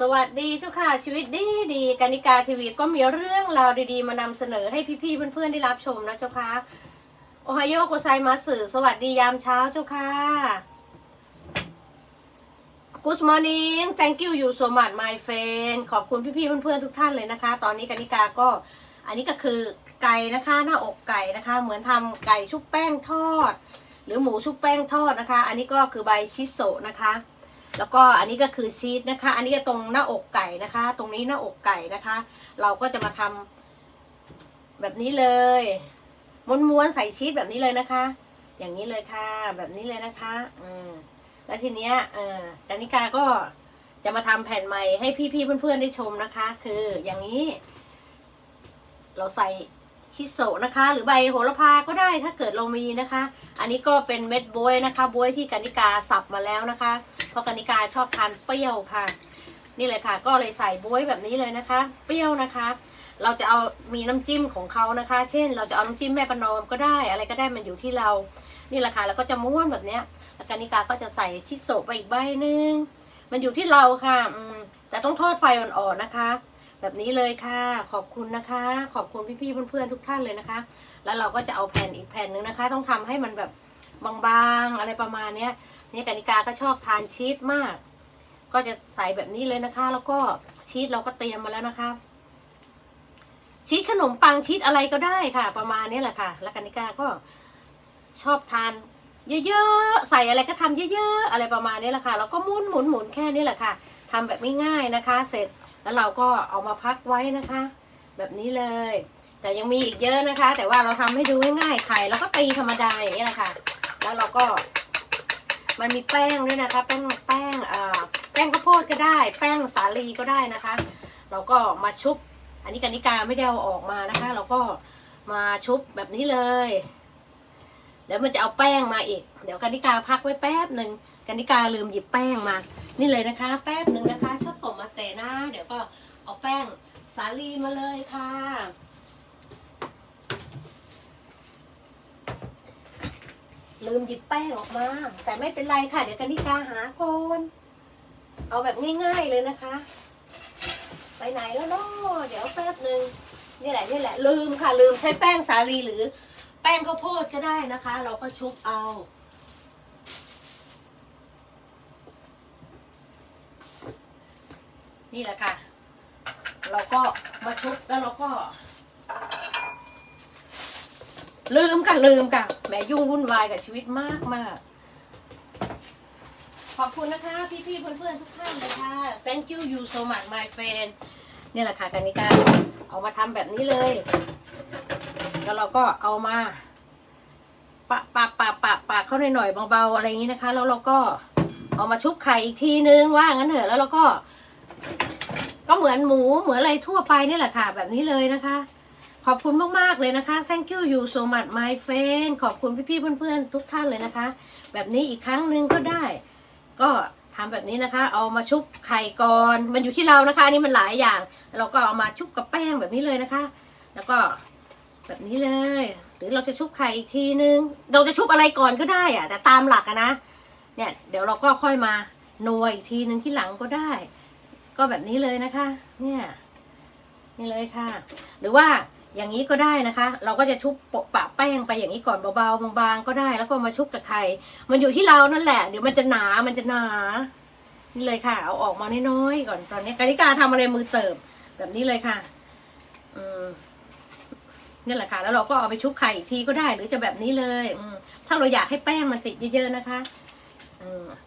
สวัสดีเจ้าค่ะชีวิตดีดีกานิกาทีวีก็มีเรื่องราวดีๆ มานำเสนอให้พี่ๆเพื่อนๆได้รับชมนะเจ้าค่ะโอไฮโอโกไซมาสึสวัสดียามเช้าเจ้าค่ะ Good morning thank you you so much my friend ขอบคุณพี่ๆเพื่อนๆทุกท่านเลยนะคะ ตอนนี้กานิกาก็อันนี้ก็คือไก่นะคะหน้าอกไก่นะคะ เหมือนทำไก่ชุบแป้งทอด หรือหมูชุบแป้งทอดนะคะ อันนี้ก็คือใบชิโซะนะคะ แล้วก็อันนี้ก็คือชีสนะคะ อันนี้ก็ตรงหน้าอกไก่นะคะ ตรงนี้หน้าอกไก่นะคะ เราก็จะมาทำแบบนี้เลยม้วนๆใส่ชีสแบบนี้เลยนะคะ อย่างนี้เลยค่ะ แบบนี้เลยนะคะ อืมแล้วทีเนี้ยเออดานิกาก็จะมาทำแผ่นใหม่ให้พี่ๆเพื่อนๆได้ชมนะคะ คืออย่างนี้ เราใส่ชิโซะนะคะ หรือใบโหระพาก็ได้ถ้าเกิดเรามีนะคะ อันนี้ก็เป็นเม็ดบวยนะคะบวยที่กานิกาสับมาแล้วนะคะ เพราะกนิกาชอบทานเปรี้ยวค่ะ นี่เลยค่ะ ก็เลยใส่บวยแบบนี้เลยนะคะ เปรี้ยวนะคะ เราจะเอามีน้ำจิ้มของเขานะคะ เช่น เราจะเอาน้ำจิ้มแม่ประนอมก็ได้ อะไรก็ได้มันอยู่ที่เรา นี่แหละค่ะแล้วก็จะม้วนแบบเนี้ยแล้วกนิกาก็จะใส่ชิโซไปอีกใบหนึ่งมันอยู่ที่เราค่ะอืมแต่ต้องทอดไฟอ่อนๆนะคะแบบนี้เลยค่ะ ขอบคุณนะคะ ขอบคุณพี่ๆเพื่อนๆทุกท่านเลยนะคะ แล้วเราก็จะเอาแผ่นอีกแผ่นหนึ่งนะคะ ต้องทำให้มันแบบบางๆ อะไรประมาณเนี้ย นี่กานิกาก็ชอบทานชีสมาก ก็จะใส่แบบนี้เลยนะคะ แล้วก็ชีสเราก็เตรียมมาแล้วนะคะชีสขนมปังชีสอะไรก็ได้ค่ะ ประมาณนี้แหละค่ะ แล้วกานิกาก็ชอบทานเยอะๆ ใส่อะไรก็ทำเยอะๆ อะไรประมาณนี้แหละค่ะ แล้วก็หมุนหมุนหมุนแค่นี้แหละค่ะทำแบบง่ายๆนะคะ เสร็จแล้วเราก็เอามาพักไว้นะคะ แบบนี้เลย แต่ยังมีอีกเยอะนะคะ แต่ว่าเราทำให้ดูง่ายๆไข่เราก็ตีธรรมดาอย่างนี้แหละค่ะ แล้วเราก็ มันมีแป้งด้วยนะคะ แป้งแป้งแป้งข้าวโพดก็ได้ แป้งสาลีก็ได้นะคะ เราก็มาชุบ อันนี้กานิกาไม่ได้เอาออกมานะคะ เราก็มาชุบแบบนี้เลยเดี๋ยวมันจะเอาแป้งมาอีก เดี๋ยวกานิกาพักไว้แป๊บหนึ่งกานิกาลืมหยิบแป้งมา นี่เลยนะคะ แป๊บหนึ่งนะคะชอบตกมาเตะนะ เดี๋ยวก็เอาแป้งสาลีมาเลยค่ะ ลืมหยิบแป้งออกมา แต่ไม่เป็นไรค่ะ เดี๋ยวกานิกาหาก่อนเอาแบบง่ายๆเลยนะคะ ไปไหนแล้วเนาะเดี๋ยวแป๊บหนึ่งนี่แหละนี่แหละลืมค่ะ ลืมใช้แป้งสาลีหรือ แป้งข้าวโพดก็ได้นะคะ เราก็ชุบเอานี่แหละค่ะ เราก็มาชุบแล้วเราก็ ลืมกันลืมกันแหมยุ่งวุ่นวายกับชีวิตมากมากขอบคุณนะคะ พี่ๆเพื่อนๆทุกท่านเลยค่ะ thank you you so much my friend เนี่ยแหละค่ะกานิกาเอามาทำแบบนี้เลย แล้วเราก็เอามาปะปะปะปะปะเข้าหน่อยๆเบาๆอะไรอย่างนี้นะคะ แล้วเราก็เอามาชุบไข่อีกทีนึงว่างั้นเถอะแล้วเราก็ ก็เหมือนหมูเหมือนอะไรทั่วไปนี่แหละค่ะ แบบนี้เลยนะคะ ขอบคุณมากๆเลยนะคะ thank you you so much my friend ขอบคุณพี่ๆเพื่อนๆทุกท่านเลยนะคะ แบบนี้อีกครั้งหนึ่งก็ได้ ก็ทำแบบนี้นะคะ เอามาชุบไข่ก่อน มันอยู่ที่เรานะคะ อันนี่มันหลายอย่าง เราก็เอามาชุบกับแป้งแบบนี้เลยนะคะ แล้วก็แบบนี้เลย หรือเราจะชุบไข่อีกทีนึง เราจะชุบอะไรก่อนก็ได้อะแต่ตามหลักอะนะ เนี่ย เดี๋ยวเราก็ค่อยมานัวอีกทีนึงที่หลังก็ได้ ก็แบบนี้เลยนะคะ เนี่ย นี่เลยค่ะ หรือว่า อย่างนี้ก็ได้นะคะ เราก็จะชุบปะแป้งไปอย่างนี้ก่อนเบาๆบางๆก็ได้ แล้วก็มาชุบกับไข่มันอยู่ที่เรานั่นแหละเดี๋ยวมันจะหนามันจะหนา นี่เลยค่ะ เอาออกมาน้อยๆก่อนตอนนี้กานิกาทำอะไรมือเติบแบบนี้เลยค่ะ อืมนี่แหละค่ะ แล้วเราก็เอาไปชุบไข่อีกทีก็ได้ หรือจะแบบนี้เลย อืมถ้าเราอยากให้แป้งมันติดเยอะๆนะคะ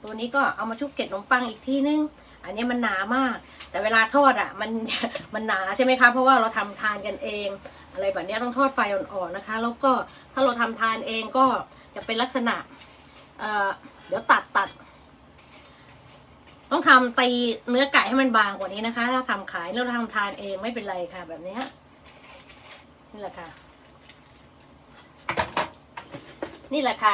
ตัวนี้ก็เอามาชุบเกล็ดขนมปังอีกทีนึง อันนี้มันหนามาก แต่เวลาทอดอะมันมันหนาใช่ไหมคะเพราะว่าเราทำทานกันเอง อะไรแบบนี้ต้องทอดไฟอ่อนๆนะคะ แล้วก็ถ้าเราทำทานเองก็จะเป็นลักษณะเเดี๋ยวตัดตัดต้องทำตีเนื้อไก่ให้มันบางกว่านี้นะคะ ถ้าทำขายแล้วเราทำทานเองไม่เป็นไรค่ะ แบบนี้นี่แหละค่ะ นี่แหละค่ะ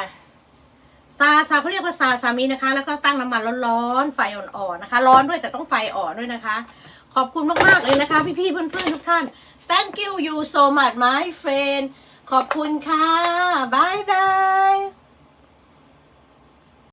ซาซาเขาเรียกว่าซาซามินะคะ แล้วก็ตั้งน้ำมันร้อนๆไฟอ่อนๆนะคะ ร้อนด้วยแต่ต้องไฟอ่อนด้วยนะคะ ขอบคุณมากๆเลยนะคะ พี่ๆเพื่อนๆทุกท่าน thank you you so much my friend ขอบคุณค่ะบายบาย